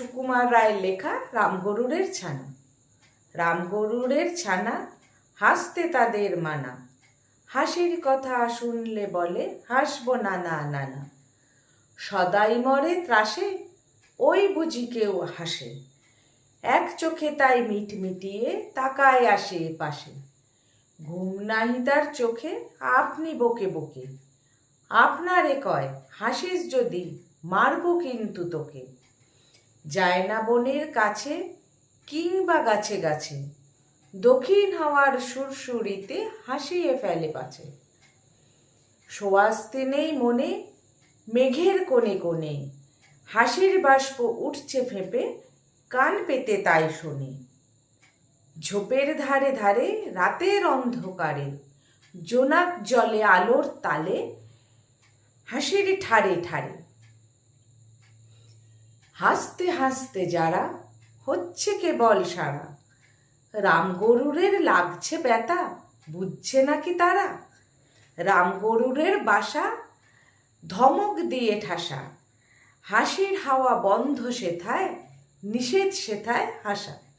সুকুমার রায়ের লেখা রামগরুরের ছানা। রামগরুরের ছানা হাসতে তাদের মানা। হাসির কথা শুনলে বলে, হাসবো নানা নানা সদাই মরে ত্রাসে, ওই বুঝি কেউ হাসে। এক চোখে তাই মিট মিটিয়ে তাকায় আসে পাশে ঘুম নাহি তার চোখে, আপনি বকে বকে। আপনারে কয়, হাসিস যদি, মারবো কিন্তু তোকে। যায় না বনের কাছে কিংবা গাছে গাছে, দক্ষিণ হাওয়ার সুরসুরিতে হাসিয়ে ফেলে পাছে। সোয়াস্তে নেই মনে, মেঘের কোণে কোণে, হাসির বাষ্প উঠছে ফেঁপে, কান পেতে তাই শোনে। ঝোপের ধারে ধারে রাতের অন্ধকারে, জোনাক জলে আলোর তালে, হাসির ঠারে ঠারে হাসতে হাসতে যারা, হচ্ছে কেবল সারা। রামগরুরের লাগছে ব্যথা, বুঝছে নাকি তারা? রামগরুরের বাসা, ধমক দিয়ে ঠাসা। হাসির হাওয়া বন্ধ সেথায়, নিষেধ সেথায় হাসা।